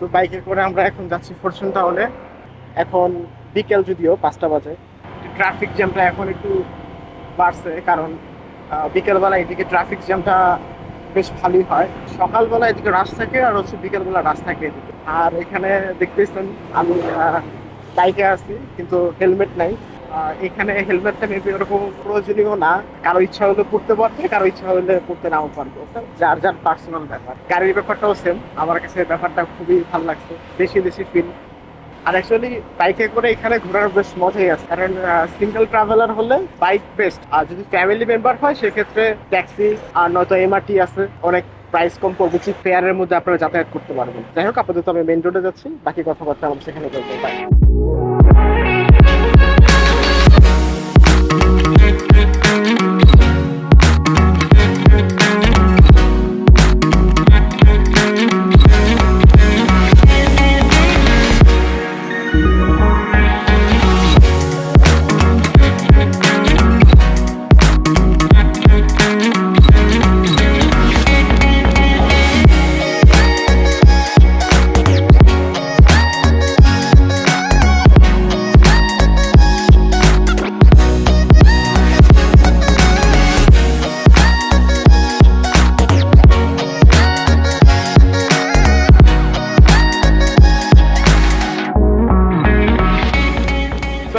তো বাইকে করে আমরা এখন যাচ্ছি ফরচুন টাউনে। এখন বিকেল যদিও পাঁচটা বাজে। ট্রাফিক জ্যামটা এখন একটু বাড়ছে, কারণ বিকেলবেলা এদিকে ট্রাফিক জ্যামটা বেশ ভালোই হয়। সকালবেলা এদিকে রাশ থাকে আর হচ্ছে বিকেলবেলা রাশ থাকে এদিকে। আর এখানে দেখতেছেন আমি বাইকে আছি, কিন্তু হেলমেট নাই। এখানে হেলমেটটা মেবি ওরকম প্রয়োজনীয় না। কারও ইচ্ছা হলে পড়তে পারবে, কারও ইচ্ছা হলে পড়তে নাও পারবে। যার যার পার্সোনাল ব্যাপার। গাড়ির ব্যাপারটাও সেম আমার কাছে ব্যাপারটা খুবই ভালো লাগছে। বেশি বেশি ফিল আর অ্যাকচুয়ালি বাইকে করে এখানে ঘোরার বেশ মজাই আছে। কারণ সিঙ্গেল ট্রাভেলার হলে বাইক বেস্ট আর যদি ফ্যামিলি মেম্বার হয়, সেক্ষেত্রে ট্যাক্সি আর নয়তো এমআরটি আছে। অনেক প্রাইস কম পড়বে। চিপ ফেয়ারের মধ্যে আপনারা যাতায়াত করতে পারবেন। যাই হোক, আপাতত আমি মেন রোডে যাচ্ছি। বাকি কথাবার্তা আমরা সেখানে বলব।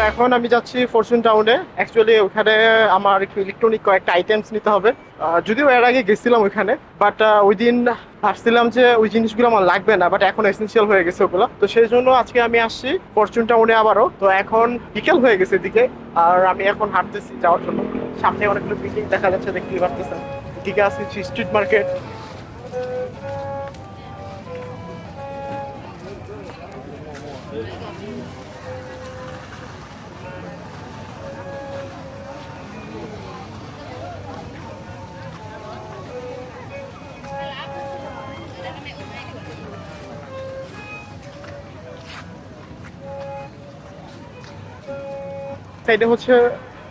এখন আমি যাচ্ছি ফরচুন টাউনে অ্যাকচুয়ালি ওখানে আমার একটু ইলেকট্রনিক কয়েকটা আইটেমস নিতে হবে। যদিও এর আগে গেছিলাম ওইখানে বাট ওই দিন ভাবছিলাম যে ওই জিনিসগুলো আমার লাগবে না বাট এখন এসেন্সিয়াল হয়ে গেছে ওগুলো। তো সেই জন্য আজকে আমি আসছি ফরচুন টাউনে আবারও। তো এখন বিকেল হয়ে গেছে এদিকে, আর আমি এখন হাঁটতেছি যাওয়ার জন্য। সামনে অনেকগুলো বিল্ডিং দেখা যাচ্ছে, দেখতেই পারতেছেন। এদিকে আছে স্ট্রিট মার্কেট সাইডে হচ্ছে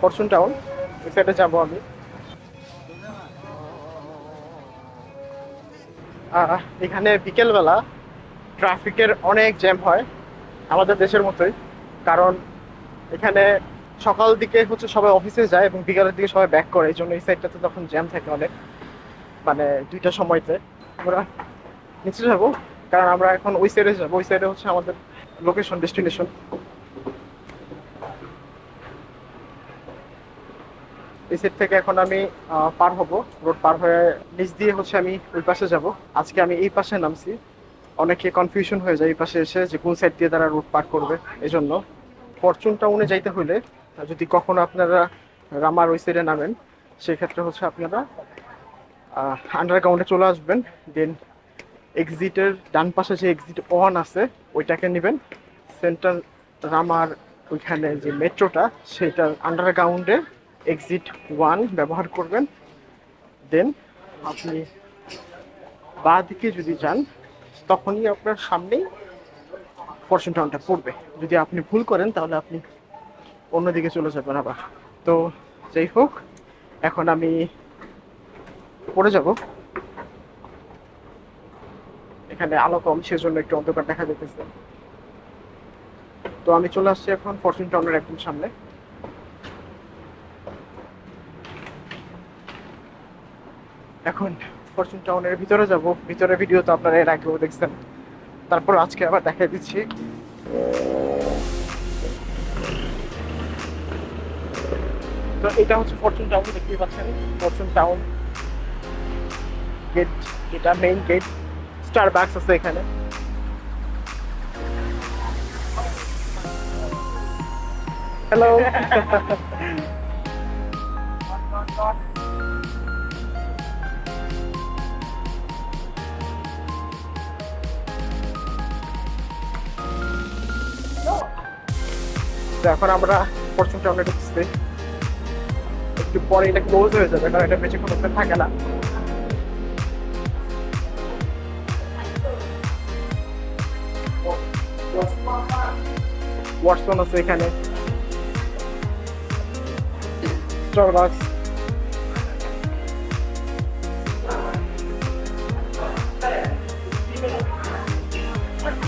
ফরচুন টাউন ওই সাইডে যাব আমি। এখানে বিকেলবেলা ট্রাফিকের অনেক জ্যাম হয় আমাদের দেশের মতোই, কারণ এখানে সকাল দিকে হচ্ছে সবাই অফিসে যায় এবং বিকালের দিকে সবাই ব্যাক করে, এই জন্য এই সাইডটাতে তখন জ্যাম থাকে অনেক মানে দুইটা সময়তে। আমরা নিচে যাব, কারণ আমরা এখন ওই সাইডে যাব, ওই সাইডে হচ্ছে আমাদের লোকেশন ডেস্টিনেশন এই থেকে এখন আমি পার হব। রোড পার হয়ে নিচ দিয়ে হচ্ছে আমি ওই পাশে যাব। আজকে আমি এই পাশে নামছি। অনেকে কনফিউশন হয়ে যায় এই পাশে এসে যে কোন সাইড দিয়ে তারা রোড পার করবে। এই জন্য ফরচুন টাউনে যাইতে হলে যদি কখনো আপনারা রামার ওই সাইডে নামেন, সেক্ষেত্রে হচ্ছে আপনারা আন্ডারগ্রাউন্ডে চলে আসবেন। দেন এক্সিটের ডান পাশে যে এক্সিট ওয়ান আছে, ওইটাকে নেবেন। সেন্ট্রাল রামার ওইখানে যে মেট্রোটা সেটার আন্ডারগ্রাউন্ডে এক্সিট ওয়ান ব্যবহার করবেন। দেন আপনি বা দিকে যদি যান, তখনই আপনার সামনেই ফরচুন টাউনটা পড়বে। যদি আপনি ভুল করেন, তাহলে আপনি অন্যদিকে চলে যাবেন আবার। তো যাই হোক, এখন আমি পড়ে যাব। এখানে আলো কম, সেজন্য একটু অন্ধকার দেখা যেতেছে তো আমি চলে আসছি এখন ফরচুন টাউনের একদম সামনে। এখন ফরচুন টাউনের ভিতরে যাব। ভিতরে ভিডিও তো আপনারা এর আগেও দেখছেন। তারপর আজকে আবার দেখাই দিচ্ছি। তো এটা হচ্ছে ফরচুন টাউন দেখতেই পাচ্ছেন। ফরচুন টাউন গেট এটা মেইন গেট স্টার বাক্স আছে এখানে। হ্যালো তো এখন আমরা ফরচুন টাউনে ঢুকছি। একটু পরে এটা ক্লোজ হয়ে যাবে, কারণ এটা বেশিক্ষণ ওপেন থাকে না। ওয়াটসন আছে এখানে। স্টারবাক্স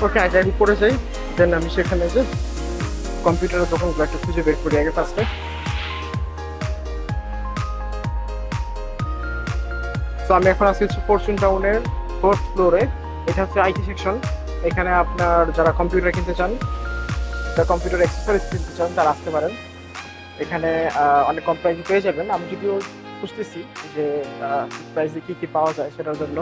ওকে আগে আমি পড়ে যাই দেন আমি সেখানে যে কম্পিউটারের দোকানগুলো একটা খুঁজে বের করি, আগে ফার্স্টে তো আমি এখন আছি ফরচুন টাউনের ফোর্থ ফ্লোরে এটা হচ্ছে আইটি সেকশন এখানে আপনার যারা কম্পিউটার কিনতে চান, যারা কম্পিউটার অ্যাক্সেসরিজ কিনতে চান, তারা আসতে পারেন। এখানে অনেক কম প্রাইসে পেয়ে যাবেন। আমি যদিও খুঁজতেছি যে প্রাইসে কী কী পাওয়া যায় সেটার জন্য।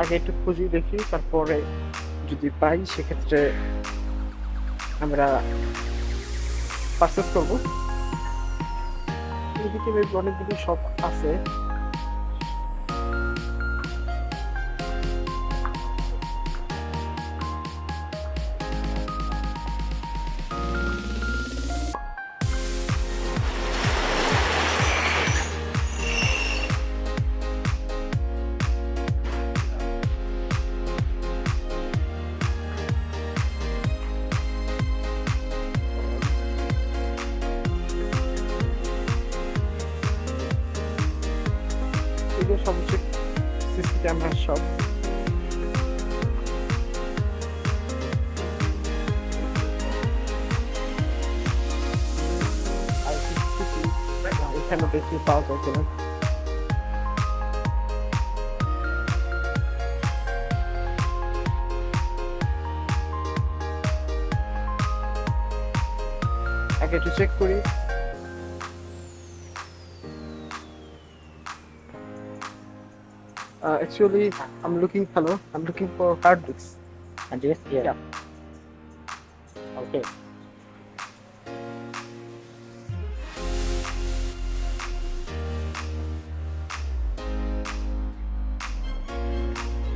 আগে একটু খুঁজি দেখি, তারপরে যদি পাই, সেক্ষেত্রে আমরা পারচেস করব। এদিকে বেশ অনেকগুলো আছে। হচ্ছে সিসি ক্যামেরার সব এখানে বেশি পাওয়া যায় কিনা? আগে একটু চেক করি। Uh, actually, I'm looking. Hello, I'm looking for hard disks. And this here. Yeah. Okay.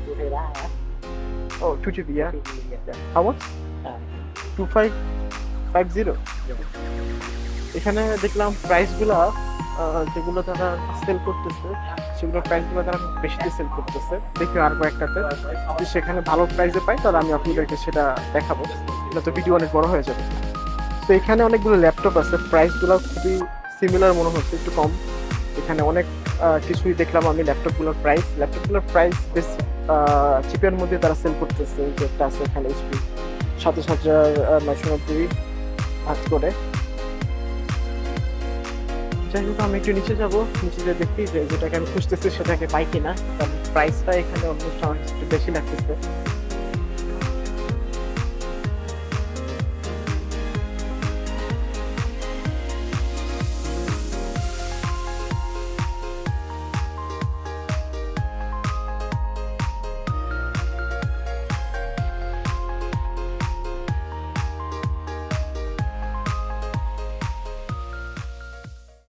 Two tera, huh? Oh, 2 GB. Yeah. Two GB, yeah. How much? Uh, two five five zero এখানে দেখলাম প্রাইসগুলো যেগুলো তারা sell করতেছে সেগুলো প্রাইসগুলো তারা বেশিতে sell করতেছে। দেখি আর কয়েকটাতে। যদি সেখানে ভালো প্রাইসে পাই, তাহলে আমি আপনাদেরকে সেটা দেখাবো। এটা তো ভিডিও অনেক বড় হয়ে যাবে। তো এখানে অনেকগুলো ল্যাপটপ আছে। প্রাইসগুলো খুবই সিমিলার মনে হচ্ছে, একটু কম। এখানে অনেক কিছুই দেখলাম আমি ল্যাপটপগুলোর প্রাইস ল্যাপটপগুলোর প্রাইস বেশ চিপের মধ্যে তারা সেল করতেছে। যে একটা আছে এখানে এইচপি সাতাশ হাজার নয়শো নব্বই করে। যাই হোক, আমি একটু নিচে যাব। নিচে যে দেখি যে যেটাকে আমি খুঁজতেছি সেটাকে পাই কিনা। কারণ প্রাইসটা এখানে অলমোস্ট আমার একটু বেশি লাগতেছে।